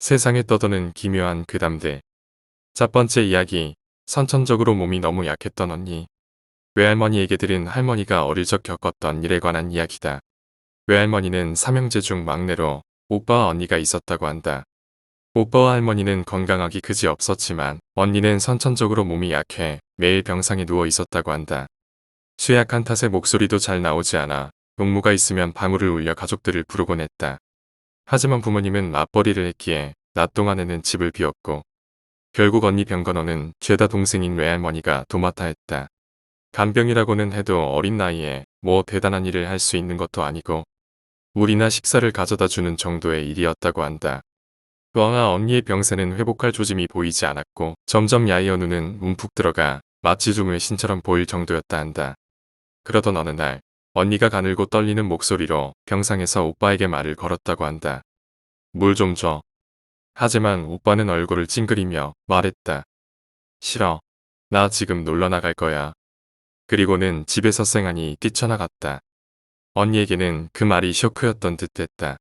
세상에 떠도는 기묘한 그담들. 첫 번째 이야기. 선천적으로 몸이 너무 약했던 언니. 외할머니에게 들은 할머니가 어릴 적 겪었던 일에 관한 이야기다. 외할머니는 삼형제 중 막내로 오빠와 언니가 있었다고 한다. 오빠와 할머니는 건강하기 그지 없었지만 언니는 선천적으로 몸이 약해 매일 병상에 누워 있었다고 한다. 쇠약한 탓에 목소리도 잘 나오지 않아 용무가 있으면 방울을 울려 가족들을 부르곤 했다. 하지만 부모님은 맞벌이를 했기에 낮 동안에는 집을 비웠고 결국 언니 병건호는 죄다 동생인 외할머니가 도맡아 했다. 간병이라고는 해도 어린 나이에 뭐 대단한 일을 할 수 있는 것도 아니고 물이나 식사를 가져다 주는 정도의 일이었다고 한다. 또하나 언니의 병세는 회복할 조짐이 보이지 않았고 점점 야이어 눈은 움푹 들어가 마치 좀 외신처럼 보일 정도였다 한다. 그러던 어느 날 언니가 가늘고 떨리는 목소리로 병상에서 오빠에게 말을 걸었다고 한다. 물 좀 줘. 하지만 오빠는 얼굴을 찡그리며 말했다. 싫어. 나 지금 놀러 나갈 거야. 그리고는 집에서 쌩하니 뛰쳐나갔다. 언니에게는 그 말이 쇼크였던 듯 했다.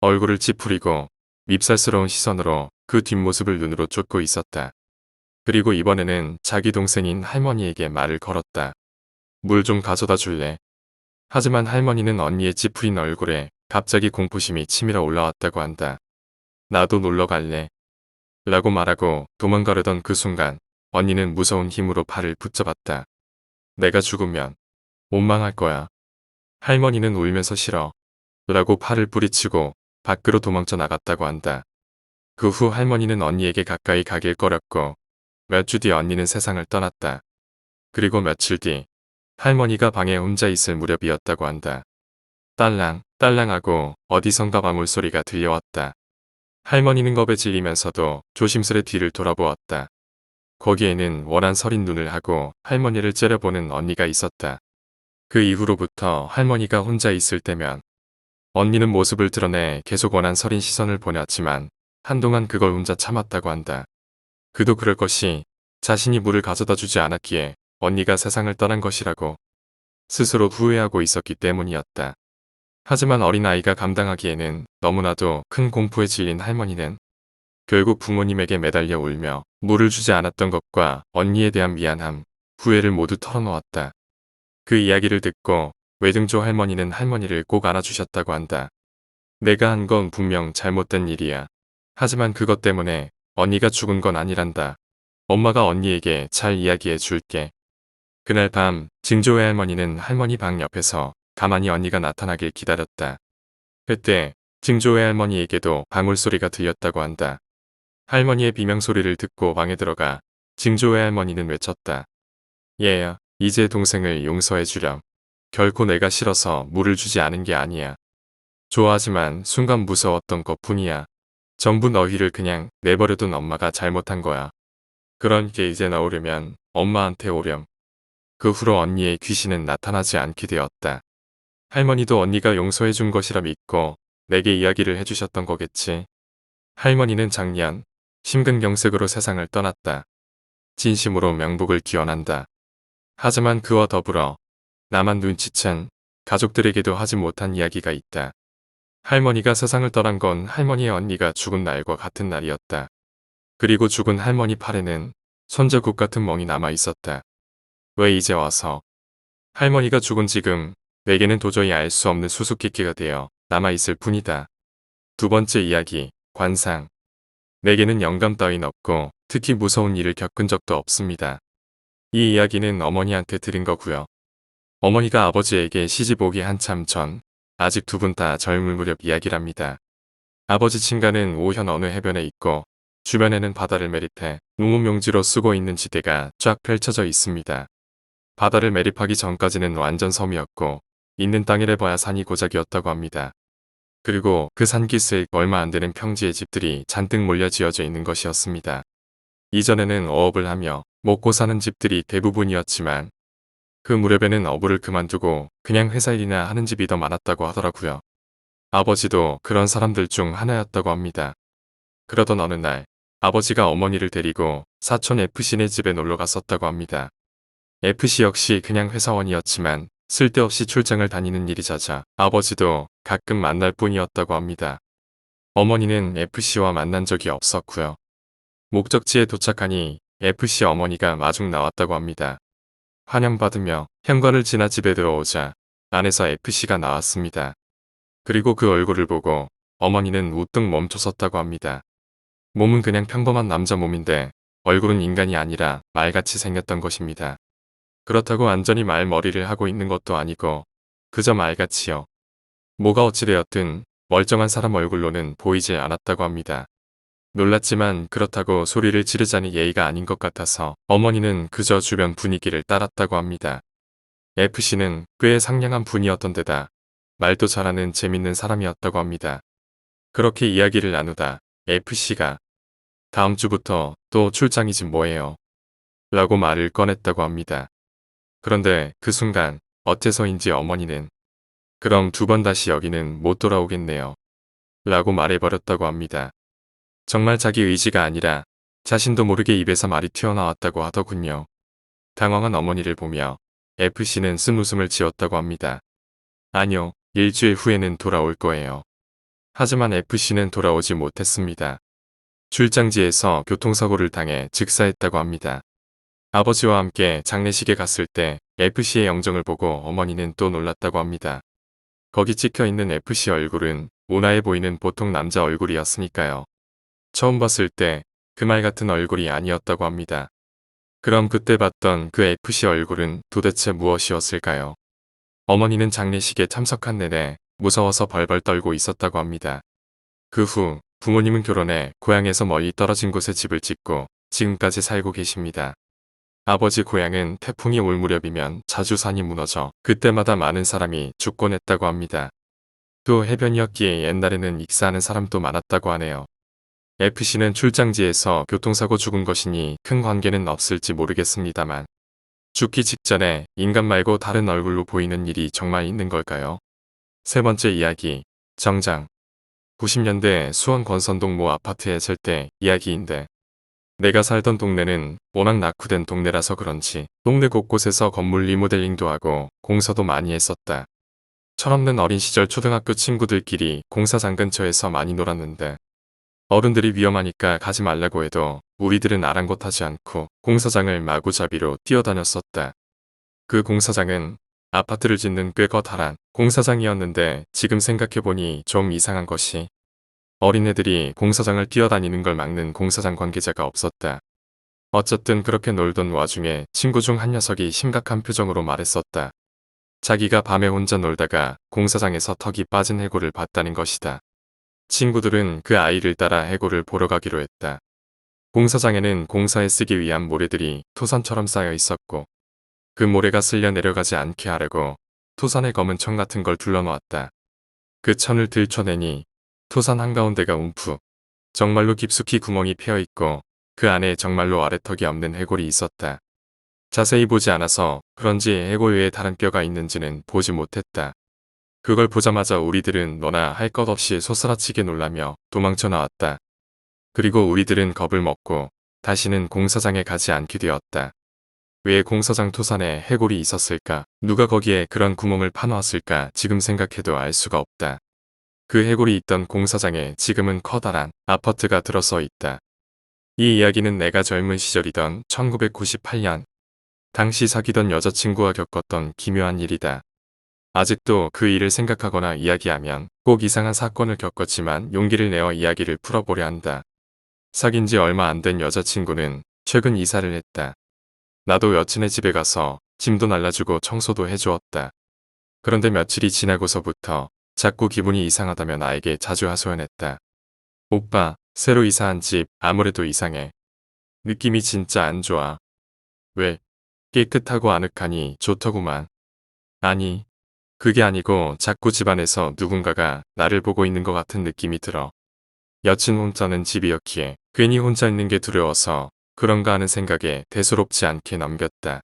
얼굴을 찌푸리고 밉살스러운 시선으로 그 뒷모습을 눈으로 쫓고 있었다. 그리고 이번에는 자기 동생인 할머니에게 말을 걸었다. 물 좀 가져다 줄래? 하지만 할머니는 언니의 찌푸린 얼굴에 갑자기 공포심이 치밀어 올라왔다고 한다. 나도 놀러 갈래. 라고 말하고 도망가려던 그 순간 언니는 무서운 힘으로 팔을 붙잡았다. 내가 죽으면 원망할 거야. 할머니는 울면서 싫어. 라고 팔을 뿌리치고 밖으로 도망쳐 나갔다고 한다. 그 후 할머니는 언니에게 가까이 가길 꺼렸고 몇 주 뒤 언니는 세상을 떠났다. 그리고 며칠 뒤 할머니가 방에 혼자 있을 무렵이었다고 한다. 딸랑, 딸랑하고 어디선가 방울소리가 들려왔다. 할머니는 겁에 질리면서도 조심스레 뒤를 돌아보았다. 거기에는 원한 서린 눈을 하고 할머니를 째려보는 언니가 있었다. 그 이후로부터 할머니가 혼자 있을 때면 언니는 모습을 드러내 계속 원한 서린 시선을 보냈지만 한동안 그걸 혼자 참았다고 한다. 그도 그럴 것이 자신이 물을 가져다 주지 않았기에 언니가 세상을 떠난 것이라고 스스로 후회하고 있었기 때문이었다. 하지만 어린아이가 감당하기에는 너무나도 큰 공포에 질린 할머니는 결국 부모님에게 매달려 울며 물을 주지 않았던 것과 언니에 대한 미안함, 후회를 모두 털어놓았다. 그 이야기를 듣고 외등조 할머니는 할머니를 꼭 안아주셨다고 한다. 내가 한 건 분명 잘못된 일이야. 하지만 그것 때문에 언니가 죽은 건 아니란다. 엄마가 언니에게 잘 이야기해 줄게. 그날 밤 증조의 할머니는 할머니 방 옆에서 가만히 언니가 나타나길 기다렸다. 그때 증조의 할머니에게도 방울소리가 들렸다고 한다. 할머니의 비명소리를 듣고 방에 들어가 증조의 할머니는 외쳤다. 얘야, 이제 동생을 용서해 주렴. 결코 내가 싫어서 물을 주지 않은 게 아니야. 좋아하지만 순간 무서웠던 것 뿐이야. 전부 너희를 그냥 내버려둔 엄마가 잘못한 거야. 그러니까 이제 나오려면 엄마한테 오렴. 그 후로 언니의 귀신은 나타나지 않게 되었다. 할머니도 언니가 용서해 준 것이라 믿고 내게 이야기를 해주셨던 거겠지. 할머니는 작년 심근경색으로 세상을 떠났다. 진심으로 명복을 기원한다. 하지만 그와 더불어 나만 눈치챈 가족들에게도 하지 못한 이야기가 있다. 할머니가 세상을 떠난 건 할머니의 언니가 죽은 날과 같은 날이었다. 그리고 죽은 할머니 팔에는 손자국 같은 멍이 남아 있었다. 왜 이제 와서? 할머니가 죽은 지금 내게는 도저히 알 수 없는 수수께끼가 되어 남아 있을 뿐이다. 두 번째 이야기, 관상. 내게는 영감 따윈 없고 특히 무서운 일을 겪은 적도 없습니다. 이 이야기는 어머니한테 들은 거고요. 어머니가 아버지에게 시집 오기 한참 전 아직 두 분 다 젊을 무렵 이야기랍니다. 아버지 친가는 오현 어느 해변에 있고 주변에는 바다를 매립해 농업용지로 쓰고 있는 지대가 쫙 펼쳐져 있습니다. 바다를 매립하기 전까지는 완전 섬이었고 있는 땅이래 봐야 산이 고작이었다고 합니다. 그리고 그 산기슭 얼마 안 되는 평지의 집들이 잔뜩 몰려 지어져 있는 것이었습니다. 이전에는 어업을 하며 먹고 사는 집들이 대부분이었지만 그 무렵에는 어부를 그만두고 그냥 회사 일이나 하는 집이 더 많았다고 하더라고요. 아버지도 그런 사람들 중 하나였다고 합니다. 그러던 어느 날 아버지가 어머니를 데리고 사촌 FC네 집에 놀러 갔었다고 합니다. FC 역시 그냥 회사원이었지만 쓸데없이 출장을 다니는 일이 잦아 아버지도 가끔 만날 뿐이었다고 합니다. 어머니는 FC와 만난 적이 없었고요. 목적지에 도착하니 FC 어머니가 마중 나왔다고 합니다. 환영받으며 현관을 지나 집에 들어오자 안에서 FC가 나왔습니다. 그리고 그 얼굴을 보고 어머니는 우뚝 멈춰섰다고 합니다. 몸은 그냥 평범한 남자 몸인데 얼굴은 인간이 아니라 말같이 생겼던 것입니다. 그렇다고 완전히 말머리를 하고 있는 것도 아니고 그저 말같이요. 뭐가 어찌되었든 멀쩡한 사람 얼굴로는 보이지 않았다고 합니다. 놀랐지만 그렇다고 소리를 지르자니 예의가 아닌 것 같아서 어머니는 그저 주변 분위기를 따랐다고 합니다. FC는 꽤 상냥한 분이었던 데다 말도 잘하는 재밌는 사람이었다고 합니다. 그렇게 이야기를 나누다 FC가 다음 주부터 또 출장이지 뭐예요. 라고 말을 꺼냈다고 합니다. 그런데 그 순간 어째서인지 어머니는 그럼 두 번 다시 여기는 못 돌아오겠네요. 라고 말해버렸다고 합니다. 정말 자기 의지가 아니라 자신도 모르게 입에서 말이 튀어나왔다고 하더군요. 당황한 어머니를 보며 FC는 쓴 웃음을 지었다고 합니다. 아니요, 일주일 후에는 돌아올 거예요. 하지만 FC는 돌아오지 못했습니다. 출장지에서 교통사고를 당해 즉사했다고 합니다. 아버지와 함께 장례식에 갔을 때 FC의 영정을 보고 어머니는 또 놀랐다고 합니다. 거기 찍혀 있는 FC 얼굴은 온화해 보이는 보통 남자 얼굴이었으니까요. 처음 봤을 때 그 말 같은 얼굴이 아니었다고 합니다. 그럼 그때 봤던 그 FC 얼굴은 도대체 무엇이었을까요? 어머니는 장례식에 참석한 내내 무서워서 벌벌 떨고 있었다고 합니다. 그 후 부모님은 결혼해 고향에서 멀리 떨어진 곳에 집을 짓고 지금까지 살고 계십니다. 아버지 고향은 태풍이 올 무렵이면 자주 산이 무너져 그때마다 많은 사람이 죽곤 했다고 합니다. 또 해변이었기에 옛날에는 익사하는 사람도 많았다고 하네요. FC는 출장지에서 교통사고 죽은 것이니 큰 관계는 없을지 모르겠습니다만 죽기 직전에 인간 말고 다른 얼굴로 보이는 일이 정말 있는 걸까요? 세 번째 이야기, 정장. 90년대 수원 권선동 모 아파트에 살 때 이야기인데 내가 살던 동네는 워낙 낙후된 동네라서 그런지 동네 곳곳에서 건물 리모델링도 하고 공사도 많이 했었다. 철없는 어린 시절 초등학교 친구들끼리 공사장 근처에서 많이 놀았는데 어른들이 위험하니까 가지 말라고 해도 우리들은 아랑곳하지 않고 공사장을 마구잡이로 뛰어다녔었다. 그 공사장은 아파트를 짓는 꽤 거탈한 공사장이었는데 지금 생각해보니 좀 이상한 것이 어린애들이 공사장을 뛰어다니는 걸 막는 공사장 관계자가 없었다. 어쨌든 그렇게 놀던 와중에 친구 중 한 녀석이 심각한 표정으로 말했었다. 자기가 밤에 혼자 놀다가 공사장에서 턱이 빠진 해골을 봤다는 것이다. 친구들은 그 아이를 따라 해골을 보러 가기로 했다. 공사장에는 공사에 쓰기 위한 모래들이 토산처럼 쌓여 있었고 그 모래가 쓸려 내려가지 않게 하려고 토산의 검은 천 같은 걸 둘러놓았다. 그 천을 들춰내니 토산 한가운데가 움푹 정말로 깊숙이 구멍이 패여 있고 그 안에 정말로 아래턱이 없는 해골이 있었다. 자세히 보지 않아서 그런지 해골 외에 다른 뼈가 있는지는 보지 못했다. 그걸 보자마자 우리들은 너나 할 것 없이 소스라치게 놀라며 도망쳐 나왔다. 그리고 우리들은 겁을 먹고 다시는 공사장에 가지 않게 되었다. 왜 공사장 토산에 해골이 있었을까? 누가 거기에 그런 구멍을 파놓았을까? 지금 생각해도 알 수가 없다. 그 해골이 있던 공사장에 지금은 커다란 아파트가 들어서 있다. 이 이야기는 내가 젊은 시절이던 1998년 당시 사귀던 여자친구와 겪었던 기묘한 일이다. 아직도 그 일을 생각하거나 이야기하면 꼭 이상한 사건을 겪었지만 용기를 내어 이야기를 풀어보려 한다. 사귄 지 얼마 안 된 여자친구는 최근 이사를 했다. 나도 여친의 집에 가서 짐도 날라주고 청소도 해주었다. 그런데 며칠이 지나고서부터 자꾸 기분이 이상하다며 나에게 자주 하소연했다. 오빠, 새로 이사한 집 아무래도 이상해. 느낌이 진짜 안 좋아. 왜? 깨끗하고 아늑하니 좋더구만. 아니, 그게 아니고 자꾸 집안에서 누군가가 나를 보고 있는 것 같은 느낌이 들어. 여친 혼자는 집이었기에 괜히 혼자 있는 게 두려워서 그런가 하는 생각에 대수롭지 않게 넘겼다.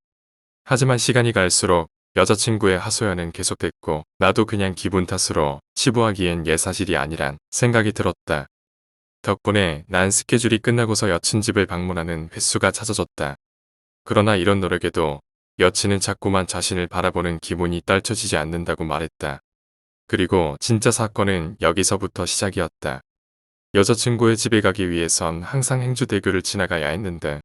하지만 시간이 갈수록 여자친구의 하소연은 계속됐고 나도 그냥 기분 탓으로 치부하기엔 예 사실이 아니란 생각이 들었다. 덕분에 난 스케줄이 끝나고서 여친 집을 방문하는 횟수가 찾아졌다. 그러나 이런 노력에도 여친은 자꾸만 자신을 바라보는 기분이 떨쳐지지 않는다고 말했다. 그리고 진짜 사건은 여기서부터 시작이었다. 여자친구의 집에 가기 위해선 항상 행주대교를 지나가야 했는데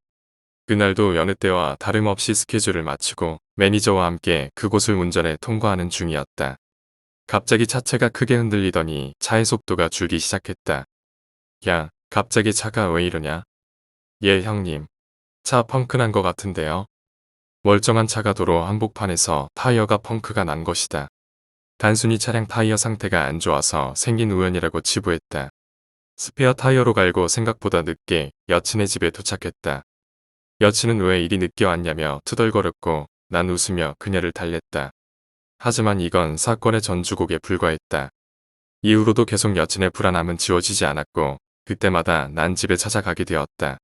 그날도 여느 때와 다름없이 스케줄을 마치고 매니저와 함께 그곳을 운전해 통과하는 중이었다. 갑자기 차체가 크게 흔들리더니 차의 속도가 줄기 시작했다. 야, 갑자기 차가 왜 이러냐? 예, 형님. 차 펑크 난 것 같은데요. 멀쩡한 차가 도로 한복판에서 타이어가 펑크가 난 것이다. 단순히 차량 타이어 상태가 안 좋아서 생긴 우연이라고 치부했다. 스페어 타이어로 갈고 생각보다 늦게 여친의 집에 도착했다. 여친은 왜 이리 늦게 왔냐며 투덜거렸고 난 웃으며 그녀를 달랬다. 하지만 이건 사건의 전주곡에 불과했다. 이후로도 계속 여친의 불안함은 지워지지 않았고 그때마다 난 집에 찾아가게 되었다.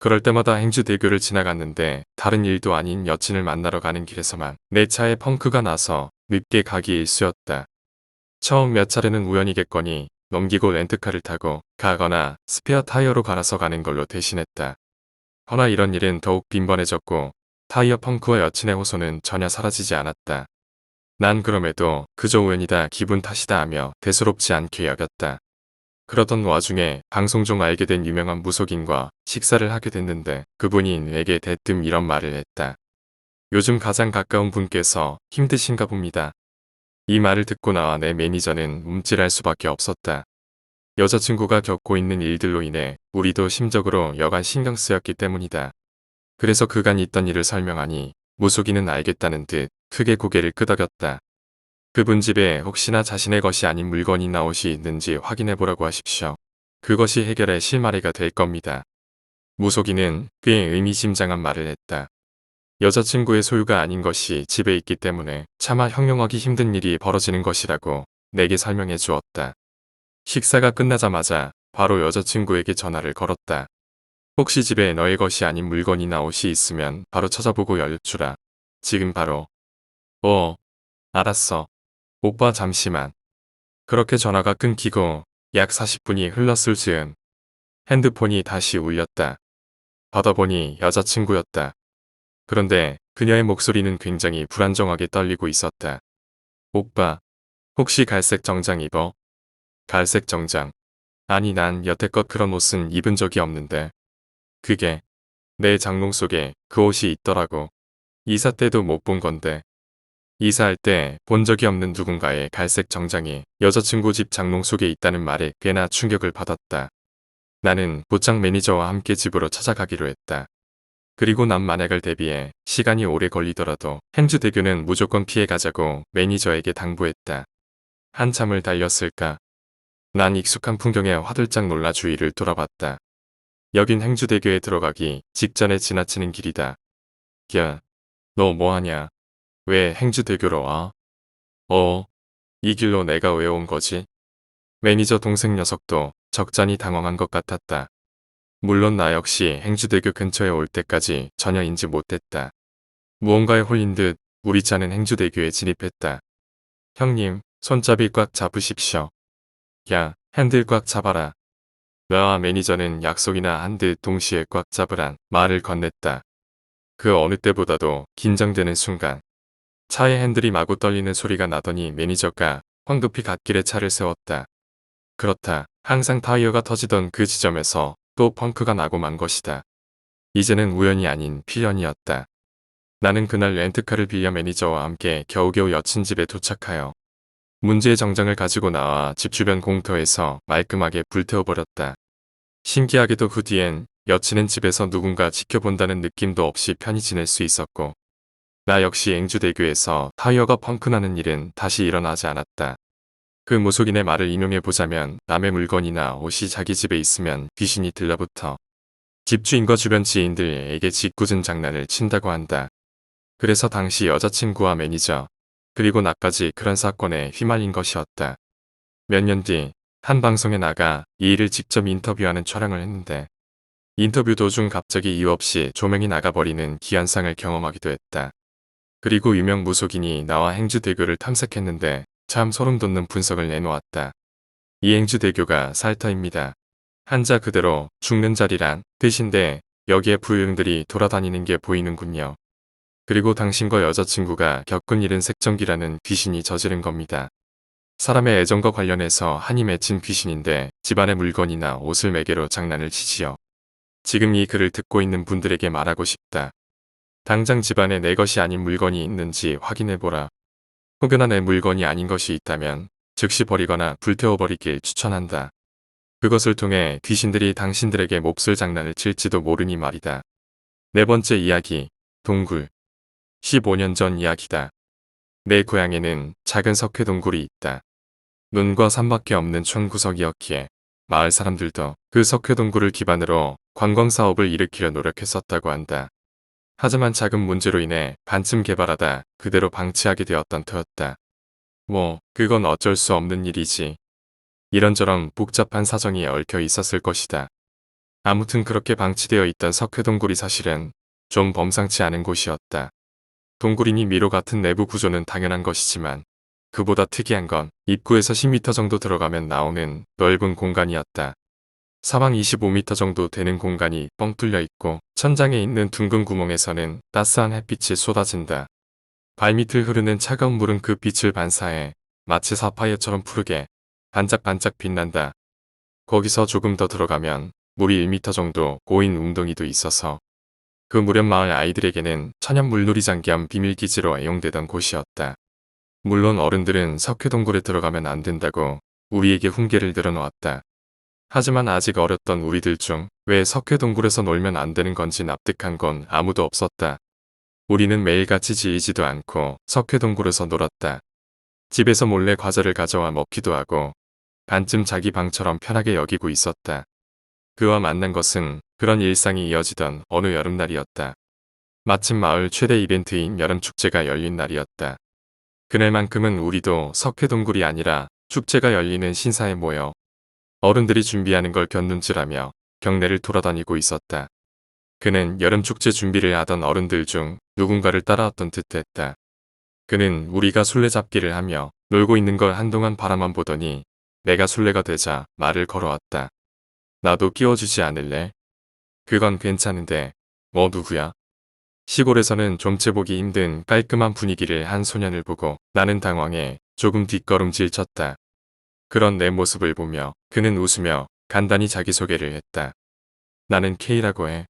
그럴 때마다 행주대교를 지나갔는데 다른 일도 아닌 여친을 만나러 가는 길에서만 내 차에 펑크가 나서 늦게 가기 일쑤였다. 처음 몇 차례는 우연이겠거니 넘기고 렌트카를 타고 가거나 스페어 타이어로 갈아서 가는 걸로 대신했다. 허나 이런 일은 더욱 빈번해졌고 타이어 펑크와 여친의 호소는 전혀 사라지지 않았다. 난 그럼에도 그저 우연이다 기분 탓이다 하며 대수롭지 않게 여겼다. 그러던 와중에 방송 중 알게 된 유명한 무속인과 식사를 하게 됐는데 그분이 내게 대뜸 이런 말을 했다. 요즘 가장 가까운 분께서 힘드신가 봅니다. 이 말을 듣고 나와 내 매니저는 움찔할 수밖에 없었다. 여자친구가 겪고 있는 일들로 인해 우리도 심적으로 여간 신경 쓰였기 때문이다. 그래서 그간 있던 일을 설명하니 무속인은 알겠다는 듯 크게 고개를 끄덕였다. 그분 집에 혹시나 자신의 것이 아닌 물건이나 옷이 있는지 확인해 보라고 하십시오. 그것이 해결의 실마리가 될 겁니다. 무속인은 꽤 의미심장한 말을 했다. 여자친구의 소유가 아닌 것이 집에 있기 때문에 차마 형용하기 힘든 일이 벌어지는 것이라고 내게 설명해 주었다. 식사가 끝나자마자 바로 여자친구에게 전화를 걸었다. 혹시 집에 너의 것이 아닌 물건이나 옷이 있으면 바로 찾아보고 연락주라. 지금 바로. 어, 알았어. 오빠 잠시만. 그렇게 전화가 끊기고 약 40분이 흘렀을 즈음 핸드폰이 다시 울렸다. 받아보니 여자친구였다. 그런데 그녀의 목소리는 굉장히 불안정하게 떨리고 있었다. 오빠, 혹시 갈색 정장 입어? 갈색 정장. 아니 난 여태껏 그런 옷은 입은 적이 없는데. 그게 내 장롱 속에 그 옷이 있더라고. 이사 때도 못 본 건데. 이사할 때 본 적이 없는 누군가의 갈색 정장이 여자친구 집 장롱 속에 있다는 말에 꽤나 충격을 받았다. 나는 보장 매니저와 함께 집으로 찾아가기로 했다. 그리고 난 만약을 대비해 시간이 오래 걸리더라도 행주대교는 무조건 피해가자고 매니저에게 당부했다. 한참을 달렸을까. 난 익숙한 풍경에 화들짝 놀라 주위를 돌아봤다. 여긴 행주대교에 들어가기 직전에 지나치는 길이다. 야, 너 뭐하냐? 왜 행주대교로 와? 어, 이 길로 내가 왜 온 거지? 매니저 동생 녀석도 적잖이 당황한 것 같았다. 물론 나 역시 행주대교 근처에 올 때까지 전혀 인지 못했다. 무언가에 홀린 듯 우리 차는 행주대교에 진입했다. 형님, 손잡이 꽉 잡으십시오. 야, 핸들 꽉 잡아라. 나와 매니저는 약속이나 한 듯 동시에 꽉 잡으란 말을 건넸다. 그 어느 때보다도 긴장되는 순간 차의 핸들이 마구 떨리는 소리가 나더니 매니저가 황급히 갓길에 차를 세웠다. 그렇다. 항상 타이어가 터지던 그 지점에서 또 펑크가 나고 만 것이다. 이제는 우연이 아닌 필연이었다. 나는 그날 렌트카를 빌려 매니저와 함께 겨우겨우 여친 집에 도착하여 문제의 정장을 가지고 나와 집 주변 공터에서 말끔하게 불태워버렸다. 신기하게도 그 뒤엔 여친은 집에서 누군가 지켜본다는 느낌도 없이 편히 지낼 수 있었고 나 역시 앵주대교에서 타이어가 펑크나는 일은 다시 일어나지 않았다. 그 무속인의 말을 인용해보자면 남의 물건이나 옷이 자기 집에 있으면 귀신이 들러붙어 집주인과 주변 지인들에게 짓궂은 장난을 친다고 한다. 그래서 당시 여자친구와 매니저 그리고 나까지 그런 사건에 휘말린 것이었다. 몇 년 뒤 한 방송에 나가 이 일을 직접 인터뷰하는 촬영을 했는데 인터뷰 도중 갑자기 이유 없이 조명이 나가버리는 기현상을 경험하기도 했다. 그리고 유명 무속인이 나와 행주대교를 탐색했는데 참 소름 돋는 분석을 내놓았다. 이 행주대교가 살터입니다. 한자 그대로 죽는 자리란 뜻인데 여기에 불능들이 돌아다니는 게 보이는군요. 그리고 당신과 여자친구가 겪은 일은 색정기라는 귀신이 저지른 겁니다. 사람의 애정과 관련해서 한이 맺힌 귀신인데 집안의 물건이나 옷을 매개로 장난을 치지요. 지금 이 글을 듣고 있는 분들에게 말하고 싶다. 당장 집안에 내 것이 아닌 물건이 있는지 확인해보라. 혹여나 내 물건이 아닌 것이 있다면 즉시 버리거나 불태워버리길 추천한다. 그것을 통해 귀신들이 당신들에게 몹쓸 장난을 칠지도 모르니 말이다. 네 번째 이야기, 동굴. 15년 전 이야기다. 내 고향에는 작은 석회 동굴이 있다. 눈과 산밖에 없는 촌구석이었기에 마을 사람들도 그 석회 동굴을 기반으로 관광 사업을 일으키려 노력했었다고 한다. 하지만 작은 문제로 인해 반쯤 개발하다 그대로 방치하게 되었던 터였다. 뭐, 그건 어쩔 수 없는 일이지. 이런저런 복잡한 사정이 얽혀 있었을 것이다. 아무튼 그렇게 방치되어 있던 석회 동굴이 사실은 좀 범상치 않은 곳이었다. 동굴이니 미로 같은 내부 구조는 당연한 것이지만 그보다 특이한 건 입구에서 10m 정도 들어가면 나오는 넓은 공간이었다. 사방 25m 정도 되는 공간이 뻥 뚫려 있고 천장에 있는 둥근 구멍에서는 따스한 햇빛이 쏟아진다. 발밑을 흐르는 차가운 물은 그 빛을 반사해 마치 사파이어처럼 푸르게 반짝반짝 빛난다. 거기서 조금 더 들어가면 물이 1m 정도 고인 웅덩이도 있어서 그 무렵 마을 아이들에게는 천연 물놀이장 겸 비밀기지로 애용되던 곳이었다. 물론 어른들은 석회동굴에 들어가면 안 된다고 우리에게 훈계를 늘어놓았다. 하지만 아직 어렸던 우리들 중 왜 석회동굴에서 놀면 안 되는 건지 납득한 건 아무도 없었다. 우리는 매일같이 지이지도 않고 석회동굴에서 놀았다. 집에서 몰래 과자를 가져와 먹기도 하고 반쯤 자기 방처럼 편하게 여기고 있었다. 그와 만난 것은 그런 일상이 이어지던 어느 여름날이었다. 마침 마을 최대 이벤트인 여름축제가 열린 날이었다. 그날만큼은 우리도 석회동굴이 아니라 축제가 열리는 신사에 모여 어른들이 준비하는 걸 견눈질하며 경내를 돌아다니고 있었다. 그는 여름축제 준비를 하던 어른들 중 누군가를 따라왔던 듯했다. 그는 우리가 술래잡기를 하며 놀고 있는 걸 한동안 바라만 보더니 내가 술래가 되자 말을 걸어왔다. 나도 끼워주지 않을래? 그건 괜찮은데 뭐 누구야? 시골에서는 좀채 보기 힘든 깔끔한 분위기를 한 소년을 보고 나는 당황해 조금 뒷걸음질 쳤다. 그런 내 모습을 보며 그는 웃으며 간단히 자기소개를 했다. 나는 K라고 해.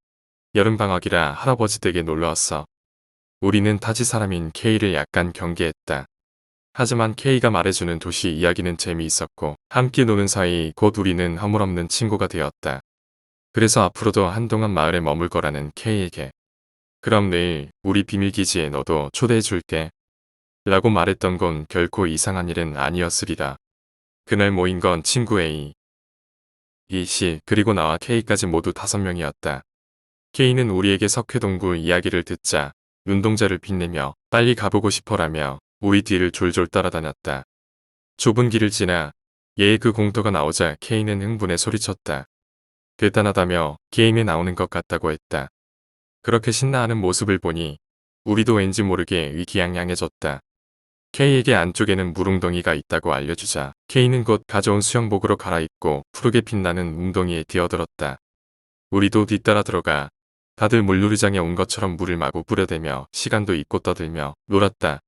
여름방학이라 할아버지 댁에 놀러왔어. 우리는 타지 사람인 K를 약간 경계했다. 하지만 K가 말해주는 도시 이야기는 재미있었고 함께 노는 사이 곧 우리는 허물없는 친구가 되었다. 그래서 앞으로도 한동안 마을에 머물 거라는 K에게 그럼 내일 우리 비밀기지에 너도 초대해 줄게. 라고 말했던 건 결코 이상한 일은 아니었으리라. 그날 모인 건 친구 A, 이씨 그리고 나와 K까지 모두 다섯 명이었다. K는 우리에게 석회동굴 이야기를 듣자 눈동자를 빛내며 빨리 가보고 싶어라며 우리 뒤를 졸졸 따라다녔다. 좁은 길을 지나 얘의 그 공터가 나오자 K는 흥분해 소리쳤다. 대단하다며 게임에 나오는 것 같다고 했다. 그렇게 신나하는 모습을 보니 우리도 왠지 모르게 위기양양해졌다. K에게 안쪽에는 물웅덩이가 있다고 알려주자 K는 곧 가져온 수영복으로 갈아입고 푸르게 빛나는 웅덩이에 뛰어들었다. 우리도 뒤따라 들어가 다들 물놀이장에 온 것처럼 물을 마구 뿌려대며 시간도 잊고 떠들며 놀았다.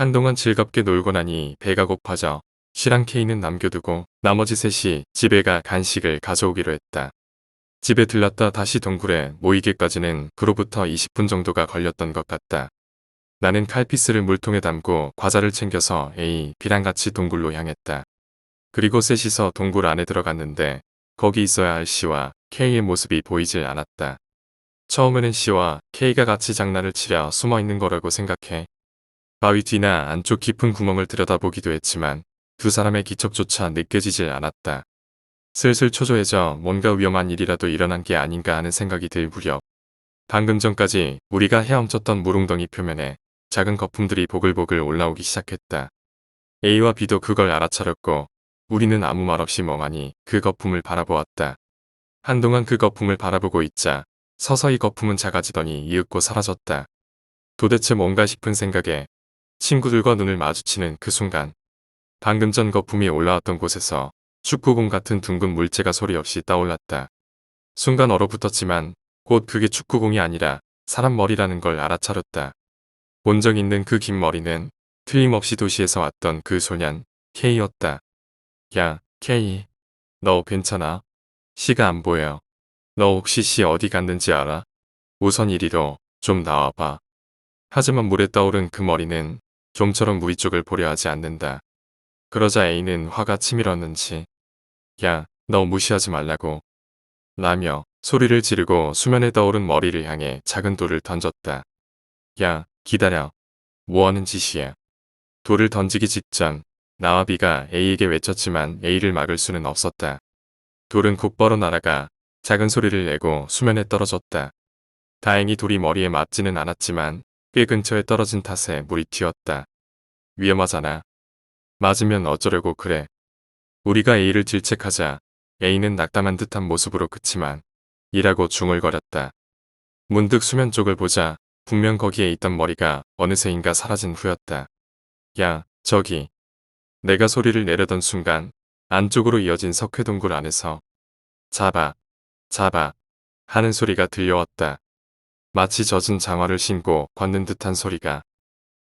한동안 즐겁게 놀고 나니 배가 고파져 시랑 K는 남겨두고 나머지 셋이 집에 가 간식을 가져오기로 했다. 집에 들렀다 다시 동굴에 모이기까지는 그로부터 20분 정도가 걸렸던 것 같다. 나는 칼피스를 물통에 담고 과자를 챙겨서 A, B랑 같이 동굴로 향했다. 그리고 셋이서 동굴 안에 들어갔는데 거기 있어야 할 C와 K의 모습이 보이질 않았다. 처음에는 C와 K가 같이 장난을 치려 숨어 있는 거라고 생각해. 바위 뒤나 안쪽 깊은 구멍을 들여다보기도 했지만 두 사람의 기척조차 느껴지질 않았다. 슬슬 초조해져 뭔가 위험한 일이라도 일어난 게 아닌가 하는 생각이 들 무렵 방금 전까지 우리가 헤엄쳤던 물웅덩이 표면에 작은 거품들이 보글보글 올라오기 시작했다. A와 B도 그걸 알아차렸고 우리는 아무 말 없이 멍하니 그 거품을 바라보았다. 한동안 그 거품을 바라보고 있자 서서히 거품은 작아지더니 이윽고 사라졌다. 도대체 뭔가 싶은 생각에 친구들과 눈을 마주치는 그 순간 방금 전 거품이 올라왔던 곳에서 축구공 같은 둥근 물체가 소리 없이 떠올랐다. 순간 얼어붙었지만 곧 그게 축구공이 아니라 사람 머리라는 걸 알아차렸다. 본 적 있는 그 긴 머리는 틀림없이 도시에서 왔던 그 소년 K였다. 야, K. 너 괜찮아? 씨가 안 보여. 너 혹시 씨 어디 갔는지 알아? 우선 이리로 좀 나와봐. 하지만 물에 떠오른 그 머리는 좀처럼 무리 쪽을 보려 하지 않는다. 그러자 A는 화가 치밀었는지 야, 너 무시하지 말라고. 라며 소리를 지르고 수면에 떠오른 머리를 향해 작은 돌을 던졌다. 야, 기다려. 뭐하는 짓이야. 돌을 던지기 직전 나와 B가 A에게 외쳤지만 A를 막을 수는 없었다. 돌은 곧바로 날아가 작은 소리를 내고 수면에 떨어졌다. 다행히 돌이 머리에 맞지는 않았지만 꽤 근처에 떨어진 탓에 물이 튀었다. 위험하잖아. 맞으면 어쩌려고 그래. 우리가 A를 질책하자 A는 낙담한 듯한 모습으로 그치만 이라고 중얼거렸다. 문득 수면 쪽을 보자 분명 거기에 있던 머리가 어느새인가 사라진 후였다. 야, 저기. 내가 소리를 내려던 순간 안쪽으로 이어진 석회동굴 안에서 잡아, 잡아 하는 소리가 들려왔다. 마치 젖은 장화를 신고 걷는 듯한 소리가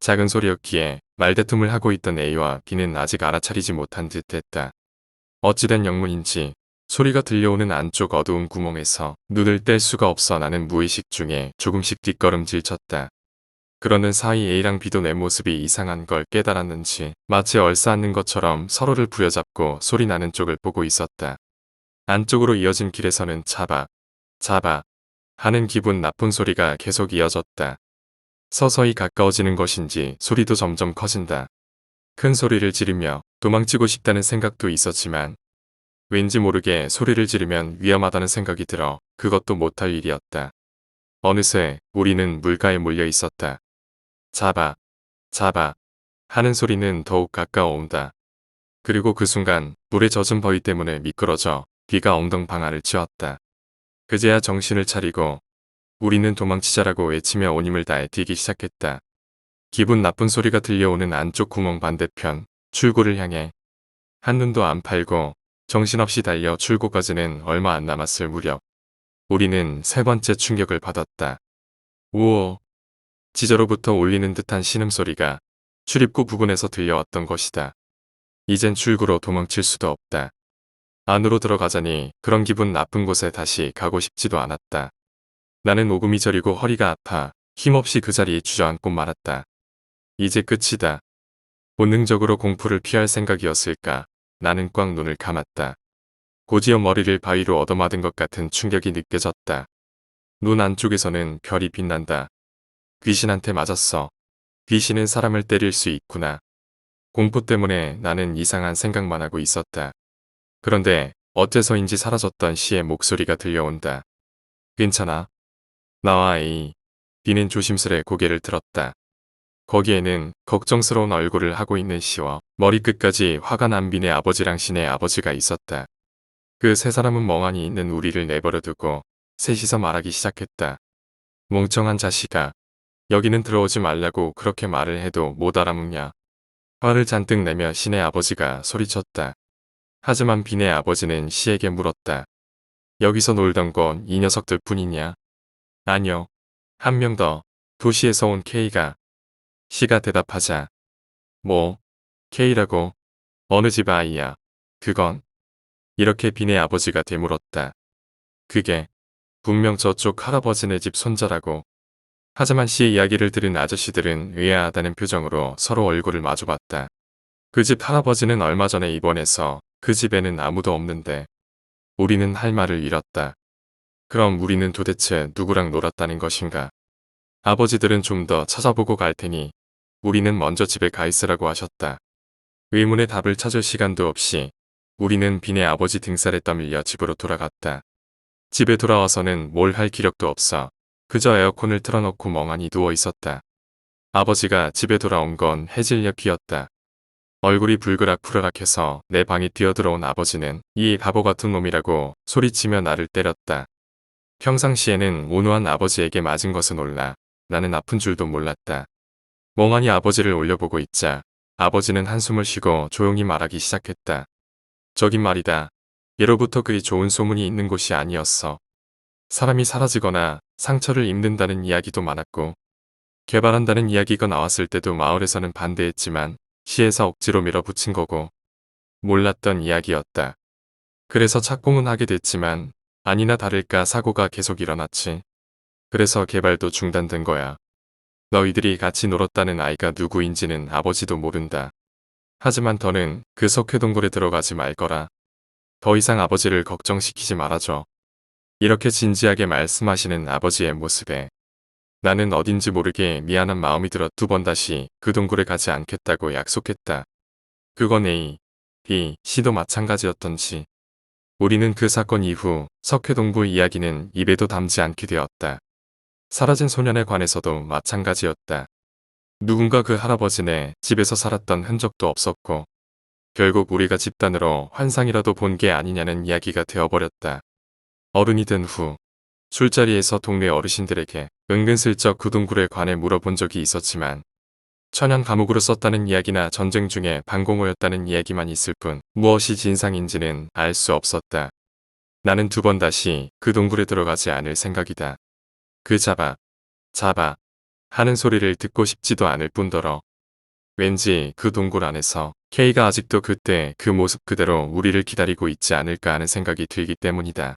작은 소리였기에 말대툼을 하고 있던 A와 B는 아직 알아차리지 못한 듯했다. 어찌된 영문인지 소리가 들려오는 안쪽 어두운 구멍에서 눈을 뗄 수가 없어 나는 무의식 중에 조금씩 뒷걸음질 쳤다. 그러는 사이 A랑 B도 내 모습이 이상한 걸 깨달았는지 마치 얼싸안는 것처럼 서로를 부여잡고 소리 나는 쪽을 보고 있었다. 안쪽으로 이어진 길에서는 잡아, 잡아 하는 기분 나쁜 소리가 계속 이어졌다. 서서히 가까워지는 것인지 소리도 점점 커진다. 큰 소리를 지르며 도망치고 싶다는 생각도 있었지만 왠지 모르게 소리를 지르면 위험하다는 생각이 들어 그것도 못할 일이었다. 어느새 우리는 물가에 몰려 있었다. 잡아, 잡아 하는 소리는 더욱 가까워온다. 그리고 그 순간 물에 젖은 버위 때문에 미끄러져 귀가 엉덩 방 아를 찧었다. 그제야 정신을 차리고 우리는 도망치자라고 외치며 온 힘을 다해 뛰기 시작했다. 기분 나쁜 소리가 들려오는 안쪽 구멍 반대편 출구를 향해 한눈도 안 팔고 정신없이 달려 출구까지는 얼마 안 남았을 무렵 우리는 세 번째 충격을 받았다. 우오! 지저로부터 울리는 듯한 신음소리가 출입구 부근에서 들려왔던 것이다. 이젠 출구로 도망칠 수도 없다. 안으로 들어가자니 그런 기분 나쁜 곳에 다시 가고 싶지도 않았다. 나는 오금이 저리고 허리가 아파 힘없이 그 자리에 주저앉고 말았다. 이제 끝이다. 본능적으로 공포를 피할 생각이었을까. 나는 꽉 눈을 감았다. 고지어 머리를 바위로 얻어맞은 것 같은 충격이 느껴졌다. 눈 안쪽에서는 별이 빛난다. 귀신한테 맞았어. 귀신은 사람을 때릴 수 있구나. 공포 때문에 나는 이상한 생각만 하고 있었다. 그런데 어째서인지 사라졌던 시의 목소리가 들려온다. 괜찮아. 나와 A. B는 조심스레 고개를 들었다. 거기에는 걱정스러운 얼굴을 하고 있는 시와 머리끝까지 화가 난 빈의 아버지랑 신의 아버지가 있었다. 그 세 사람은 멍하니 있는 우리를 내버려 두고 셋이서 말하기 시작했다. 멍청한 자식아. 여기는 들어오지 말라고 그렇게 말을 해도 못 알아먹냐. 화를 잔뜩 내며 신의 아버지가 소리쳤다. 하지만 빈의 아버지는 시에게 물었다. 여기서 놀던 건 이 녀석들 뿐이냐? 아니요. 한 명 더. 도시에서 온 K가 시가 대답하자. 뭐, K라고. 어느 집 아이야. 그건. 이렇게 빈의 아버지가 되물었다. 그게 분명 저쪽 할아버지네 집 손자라고. 하지만 시의 이야기를 들은 아저씨들은 의아하다는 표정으로 서로 얼굴을 마주봤다. 그 집 할아버지는 얼마 전에 입원해서 그 집에는 아무도 없는데 우리는 할 말을 잃었다. 그럼 우리는 도대체 누구랑 놀았다는 것인가? 아버지들은 좀 더 찾아보고 갈 테니 우리는 먼저 집에 가 있으라고 하셨다. 의문의 답을 찾을 시간도 없이 우리는 빈의 아버지 등살에 떠밀려 집으로 돌아갔다. 집에 돌아와서는 뭘 할 기력도 없어 그저 에어컨을 틀어놓고 멍하니 누워 있었다. 아버지가 집에 돌아온 건 해질녘이었다. 얼굴이 불그락불그락해서 내 방에 뛰어들어온 아버지는 이 바보 같은 놈이라고 소리치며 나를 때렸다. 평상시에는 온화한 아버지에게 맞은 것은 몰라 나는 아픈 줄도 몰랐다. 멍하니 아버지를 올려보고 있자 아버지는 한숨을 쉬고 조용히 말하기 시작했다. 저긴 말이다. 예로부터 그리 좋은 소문이 있는 곳이 아니었어. 사람이 사라지거나 상처를 입는다는 이야기도 많았고 개발한다는 이야기가 나왔을 때도 마을에서는 반대했지만 시에서 억지로 밀어붙인 거고 몰랐던 이야기였다. 그래서 착공은 하게 됐지만 아니나 다를까 사고가 계속 일어났지. 그래서 개발도 중단된 거야. 너희들이 같이 놀았다는 아이가 누구인지는 아버지도 모른다. 하지만 더는 그 석회동굴에 들어가지 말 거라. 더 이상 아버지를 걱정시키지 말아줘. 이렇게 진지하게 말씀하시는 아버지의 모습에 나는 어딘지 모르게 미안한 마음이 들어 두 번 다시 그 동굴에 가지 않겠다고 약속했다. 그건 A, B, C도 마찬가지였던지. 우리는 그 사건 이후 석회동부 이야기는 입에도 담지 않게 되었다. 사라진 소년에 관해서도 마찬가지였다. 누군가 그 할아버지네 집에서 살았던 흔적도 없었고 결국 우리가 집단으로 환상이라도 본 게 아니냐는 이야기가 되어버렸다. 어른이 된 후 술자리에서 동네 어르신들에게 은근슬쩍 그 동굴에 관해 물어본 적이 있었지만 천연 감옥으로 썼다는 이야기나 전쟁 중에 반공호였다는 이야기만 있을 뿐 무엇이 진상인지는 알 수 없었다. 나는 두 번 다시 그 동굴에 들어가지 않을 생각이다. 그 잡아, 잡아 하는 소리를 듣고 싶지도 않을 뿐더러 왠지 그 동굴 안에서 K가 아직도 그때 그 모습 그대로 우리를 기다리고 있지 않을까 하는 생각이 들기 때문이다.